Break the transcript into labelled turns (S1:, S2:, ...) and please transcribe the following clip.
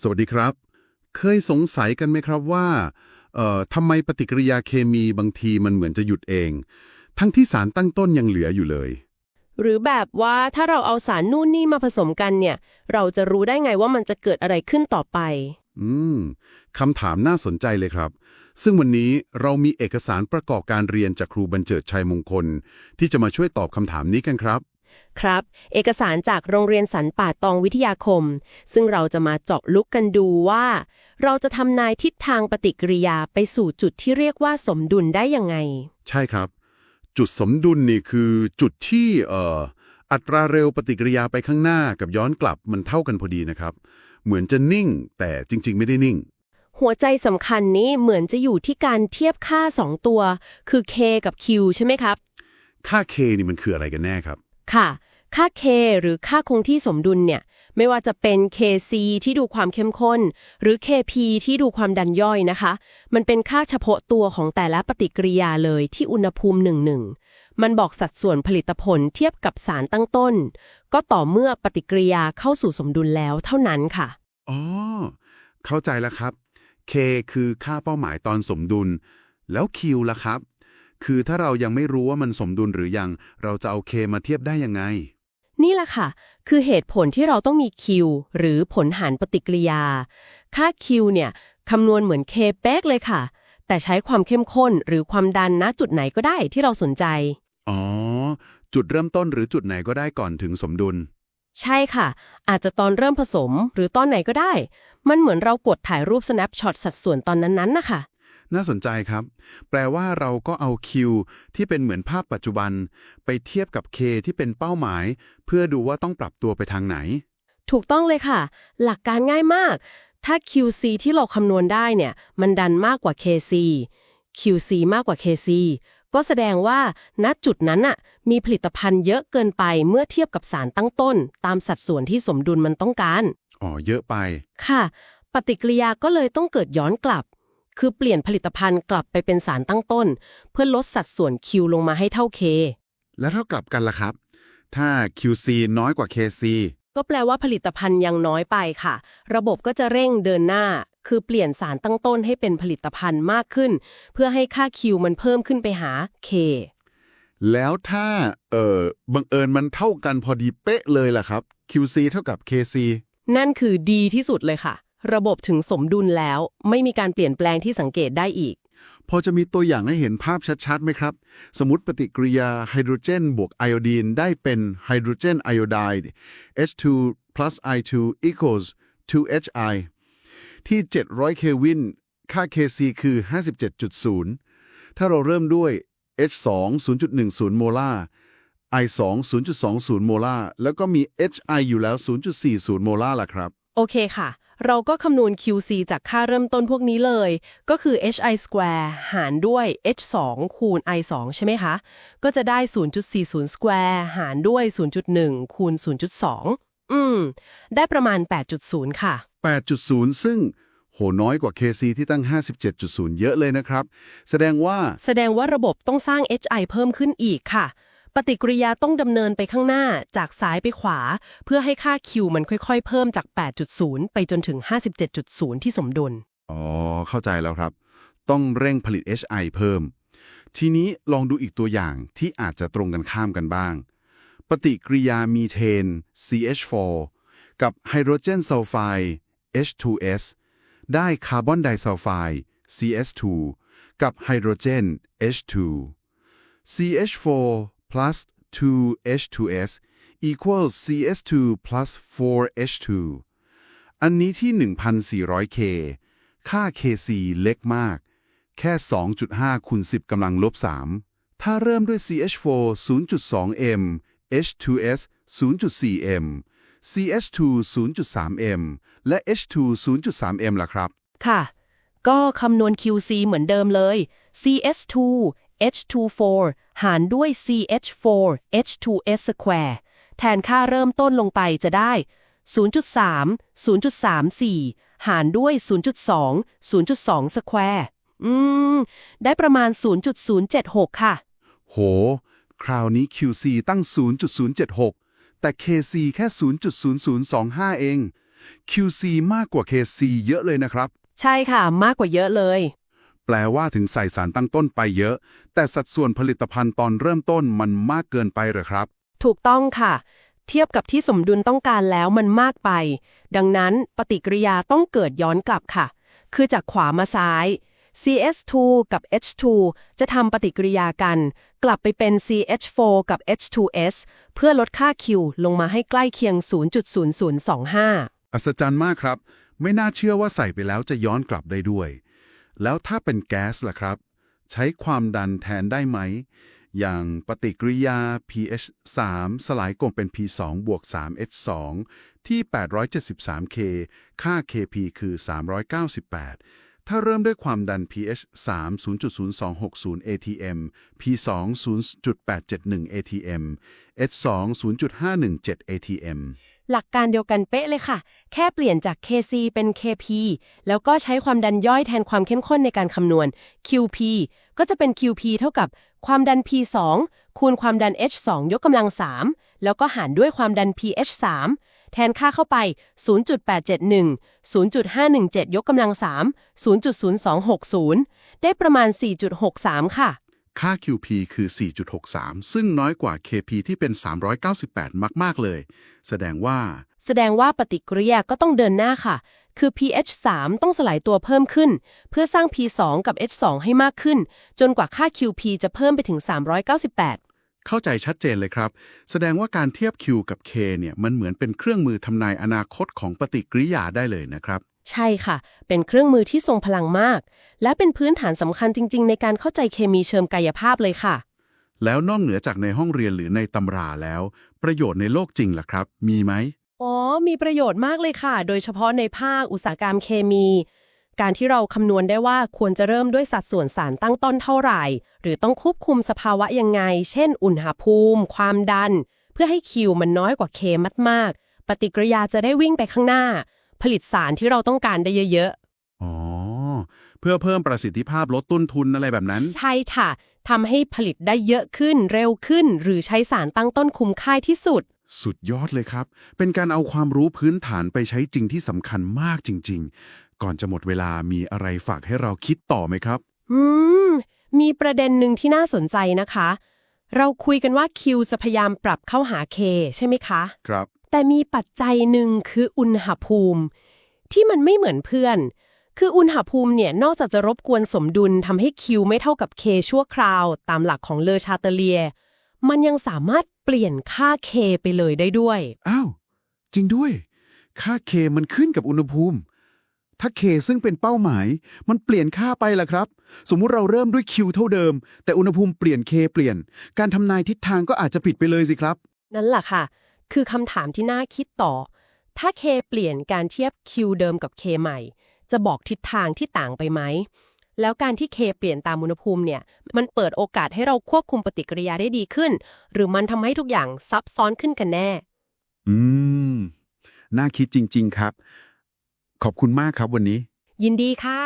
S1: สวัสดีครับ เคยสงสัยกันไหมครับว่าเอ่อทำไมปฏิกิริยาเคมีบางทีมันเหมือนจะหยุดเอง ทั้งที่สารตั้งต้นยังเหลืออยู่เลย
S2: หรือแบบว่าถ้าเราเอาสารนู่นนี่มาผสมกันเนี่ย เราจะรู้ได้ไงว่ามันจะเกิดอะไรขึ้นต่อไป
S1: อืมคำถามน่าสนใจเลยครับ ซึ่งวันนี้เรามีเอกสารประกอบการเรียนจากครูบรรเจิดชัยมงคล ที่จะมาช่วยตอบคำถามนี้กันครับ
S2: ครับ เอกสารจากโรงเรียนสันป่าตองวิทยาคม ซึ่งเราจะมาเจาะลึกกันดูว่า เราจะทำนายทิศทางปฏิกิริยาไปสู่จุดที่เรียกว่าสมดุลได้ยังไง
S1: ใช่ครับ จุดสมดุลนี่คือจุดที่เอ่ออัตราเร็วปฏิกิริยาไปข้างหน้ากับย้อนกลับมันเท่ากันพอดีนะครับ เหมือนจะนิ่ง แต่จริง ๆ ไม่ได้นิ่ง
S2: หัวใจสำคัญนี้เหมือนจะอยู่ที่การเทียบค่า 2 ตัว คือ k กับ q ใช่ไหมครับ
S1: ค่า k นี่มันคืออะไรกันแน่ครับ
S2: ค่ะ ค่า k หรือค่าคงที่สมดุลเนี่ย ไม่ว่าจะเป็น kc ที่ดูความเข้มข้น หรือ kp ที่ดูความดันย่อยนะคะ มันเป็นค่าเฉพาะตัวของแต่ละปฏิกิริยาเลยที่อุณหภูมิหนึ่งหนึ่งมันบอกสัดส่วนผลิตผลเทียบกับสารตั้งต้น ก็ต่อเมื่อปฏิกิริยาเข้าสู่สมดุลแล้วเท่านั้นค่ะ
S1: อ๋อ เข้าใจแล้วครับ K คือค่าเป้าหมายตอนสมดุล แล้ว Q ล่ะครับ คือถ้าเรายังไม่รู้ว่ามันสมดุลหรือยัง เราจะเอา K มาเทียบได้ยังไง
S2: นี่แหละค่ะ คือเหตุผลที่เราต้องมี Q หรือผลหารปฏิกิริยา ค่า Q เนี่ยคำนวณเหมือน K เป๊กเลยค่ะ แต่ใช้ความเข้มข้นหรือความดันณจุดไหนก็ได้ที่เราสนใจ
S1: อ๋อ จุดเริ่มต้นหรือจุดไหนก็ได้ก่อนถึงสมดุล
S2: ใช่ค่ะ อาจจะตอนเริ่มผสมหรือตอนไหนก็ได้ มันเหมือนเรากดถ่ายรูป snapshot สัดส่วนตอนนั้นๆนะคะ
S1: น่าสนใจครับ แปลว่าเราก็เอา Q ที่เป็นเหมือนภาพปัจจุบัน ไปเทียบกับ K ที่เป็นเป้าหมาย เพื่อดูว่าต้องปรับตัวไปทางไหน
S2: ถูกต้องเลยค่ะ หลักการง่ายมาก ถ้า QC ที่เราคำนวณได้เนี่ย มันดันมากกว่า KC QC มากกว่า KC ก็แสดงว่าณจุดนั้นน่ะมีผลิตภัณฑ์เยอะเกินไปเมื่อเทียบกับสารตั้งต้น ตามสัดส่วนที่สมดุลมันต้องการ
S1: อ๋อ เยอะไป
S2: ค่ะ ปฏิกิริยาก็เลยต้องเกิดย้อนกลับ คือเปลี่ยนผลิตภัณฑ์กลับไปเป็นสารตั้งต้น เพื่อลดสัดส่วน Q ลงมาให้เท่า K
S1: แล้วเท่ากับกันล่ะครับ ถ้า QC น้อยกว่า KC
S2: ก็แปลว่าผลิตภัณฑ์ยังน้อยไปค่ะ ระบบก็จะเร่งเดินหน้า คือเปลี่ยนสารตั้งต้นให้เป็นผลิตภัณฑ์มากขึ้น เพื่อให้ค่า Q มันเพิ่มขึ้นไปหา K
S1: แล้วถ้าเอ่อบังเอิญมันเท่ากันพอดีเป๊ะเลยล่ะครับ QC เท่ากับ KC
S2: นั่นคือดีที่สุดเลยค่ะ ระบบถึงสมดุลแล้ว ไม่มีการเปลี่ยนแปลงที่สังเกตได้อีก
S1: พอจะมีตัวอย่างให้เห็นภาพชัดๆไหมครับ สมมติปฏิกิริยาไฮโดรเจนบวกไอโอดีนได้เป็นไฮโดรเจนไอโอไดด์ H2 plus I2 equals 2HI ที่ 700 เควิน ค่า Kc คือ 57.0 ถ้าเราเริ่มด้วย H2 0.10 โมลาร์ I2 0.20 โมลาร์ แล้วก็มี HI อยู่แล้ว 0.40 โมลาร์ล่ะครับ
S2: โอเคค่ะ เราก็คำนวณ QC จากค่าเริ่มต้นพวกนี้เลย ก็คือ HI square หารด้วย H2 คูณ I2 ใช่ไหมคะ ก็จะได้ 0.40 square หารด้วย 0.1 คูณ 0.2 อืม ได้ประมาณ 8.0 ค่ะ
S1: 8.0 ซึ่งโหน้อยกว่า KC ที่ตั้ง 57.0 เยอะเลยนะครับ แสดงว่า
S2: แสดงว่าระบบต้องสร้าง HI เพิ่มขึ้นอีกค่ะ ปฏิกิริยาต้องดำเนินไปข้างหน้าจากซ้ายไปขวา เพื่อให้ค่า Q มันค่อยๆ เพิ่มจาก 8.0 ไปจนถึง 57.0 ที่สมดุล
S1: อ๋อ เข้าใจแล้วครับ ต้องเร่งผลิต HI เพิ่ม ทีนี้ลองดูอีกตัวอย่างที่อาจจะตรงกันข้ามกันบ้าง ปฏิกิริยามีเทน CH4 กับไฮโดรเจนซัลไฟด์ H2S ได้คาร์บอนไดซัลไฟด์ CS2 กับไฮโดรเจน H2 CH4 plus 2H2S equals CS2 plus 4H2 อันนี้ที่ 1,400K ค่า KC เล็กมาก แค่ 2.5คูณ10กำลังลบ 3 ถ้าเริ่มด้วย CH4 0.2m H2S 0.4m CS2 0.3m และ H2 0.3m ล่ะครับ
S2: ค่ะ ก็คำนวณ QC เหมือนเดิมเลย CS2 H24 หารด้วย CH4 H2S square แทนค่าเริ่มต้นลงไปจะได้ 0.3 0.34 หารด้วย 0.2 0.2 square อืม ได้ประมาณ 0.076 ค่ะ
S1: โห คราวนี้ QC ตั้ง 0.076 แต่ KC แค่ 0.0025 เอง QC มากกว่า KC เยอะเลยนะครับ
S2: ใช่ค่ะ มากกว่าเยอะเลย
S1: แปลว่าถึงใส่สารตั้งต้นไปเยอะ แต่สัดส่วนผลิตภัณฑ์ตอนเริ่มต้นมันมากเกินไปเหรอครับ
S2: ถูกต้องค่ะ เทียบกับที่สมดุลต้องการแล้วมันมากไป ดังนั้นปฏิกิริยาต้องเกิดย้อนกลับค่ะ คือจากขวามาซ้าย CS2 กับ H2 จะทำปฏิกิริยากัน กลับไปเป็น CH4 กับ H2S เพื่อลดค่า Q ลงมาให้ใกล้เคียง 0.0025
S1: อัศจรรย์มากครับ ไม่น่าเชื่อว่าใส่ไปแล้วจะย้อนกลับได้ด้วย แล้วถ้าเป็นแก๊สล่ะครับ ใช้ความดันแทนได้ไหม อย่างปฏิกิริยา pH 3 สลายกลงเป็น P2 บวก 3H2 ที่ 873K ค่า Kp คือ 398 ถ้าเริ่มด้วยความดัน pH 3 0.0260 atm P2 0.871 atm H2 0.517 atm
S2: หลักการเดียวกันเป๊ะเลยค่ะ แค่เปลี่ยนจาก KC เป็น KP แล้วก็ใช้ความดันย่อยแทนความเข้มข้นในการคำนวณ QP ก็จะเป็น QP เท่ากับความดัน P2 คูณความดัน H2 ยกกำลัง 3 แล้วก็หารด้วยความดัน pH 3 แทนค่าเข้าไป 0.871 0.517 ยกกำลัง 3 0.0260 ได้ประมาณ 4.63 ค่ะ
S1: ค่า QP คือ 4.63 ซึ่งน้อยกว่า KP ที่เป็น 398 มาก ๆ เลย แสดงว่า
S2: แสดงว่าปฏิกิริยาก็ต้องเดินหน้าค่ะ คือ pH 3ต้องสลายตัวเพิ่มขึ้น เพื่อสร้าง P2 กับ H2 ให้มากขึ้น จนกว่าค่า QP จะเพิ่มไปถึง 398
S1: เข้าใจชัดเจนเลยครับ แสดงว่าการเทียบ Q กับ K เนี่ย มันเหมือนเป็นเครื่องมือทำนายอนาคตของปฏิกิริยาได้เลยนะครับ
S2: ใช่ค่ะ เป็นเครื่องมือที่ทรงพลังมาก และเป็นพื้นฐานสำคัญจริง ๆ ในการเข้าใจเคมีเชิงกายภาพเลยค่ะ
S1: แล้วนอกเหนือจากในห้องเรียนหรือในตำราแล้ว ประโยชน์ในโลกจริงล่ะครับ มีไหม
S2: อ๋อ มีประโยชน์มากเลยค่ะ โดยเฉพาะในภาคอุตสาหกรรมเคมี การที่เราคำนวณได้ว่าควรจะเริ่มด้วยสัดส่วนสารตั้งต้นเท่าไหร่ หรือต้องควบคุมสภาวะยังไง เช่น อุณหภูมิ ความดัน เพื่อให้คิวมันน้อยกว่าเคมากๆ ปฏิกิริยาจะได้วิ่งไปข้างหน้า ผลิตสารที่เราต้องการได้เยอะ
S1: อ๋อ เพื่อเพิ่มประสิทธิภาพลดต้นทุนอะไรแบบนั้น
S2: ๆใช่ค่ะทำให้ผลิตได้เยอะขึ้นเร็วขึ้น หรือใช้สารตั้งต้นคุ้มค่าที่สุด
S1: สุดยอดเลยครับ เป็นการเอาความรู้พื้นฐานไปใช้จริงที่สำคัญมากจริง ๆ ก่อนจะหมดเวลามีอะไรฝากให้เราคิดต่อไหมครับ
S2: อืม มีประเด็นหนึ่งที่น่าสนใจนะคะ เราคุยกันว่า Q จะพยายามปรับเข้าหา K ใช่ไหมคะ
S1: ครับ
S2: แต่มีปัจจัยหนึ่งคืออุณหภูมิ ที่มันไม่เหมือนเพื่อน คืออุณหภูมิเนี่ยนอกจากจะรบกวนสมดุลทำให้ Q ไม่เท่ากับ K ชั่วคราว ตามหลักของเลอชาเตเลีย มันยังสามารถเปลี่ยนค่า K ไปเลยได้ด้วย
S1: อ้าว จริงด้วย ค่า K มันขึ้นกับอุณหภูมิ ถ้า K ซึ่งเป็นเป้าหมาย มันเปลี่ยนค่าไปล่ะครับ สมมุติเราเริ่มด้วย Q เท่าเดิม แต่อุณหภูมิเปลี่ยน K เปลี่ยน การทำนายทิศทางก็อาจจะผิดไปเลยสิครับ
S2: นั่นแหละค่ะ คือคำถามที่น่าคิดต่อ ถ้า K เปลี่ยนการเทียบ Q เดิมกับ K ใหม่ จะบอกทิศทางที่ต่างไปไหม แล้วการที่ K เปลี่ยนตามอุณหภูมิเนี่ย มันเปิดโอกาสให้เราควบคุมปฏิกิริยาได้ดีขึ้น หรือมันทำให้ทุกอย่างซับซ้อนขึ้นกันแน่
S1: อืม น่าคิดจริง ๆ ครับ ขอบคุณมากครับวันนี้
S2: ยินดีค่ะ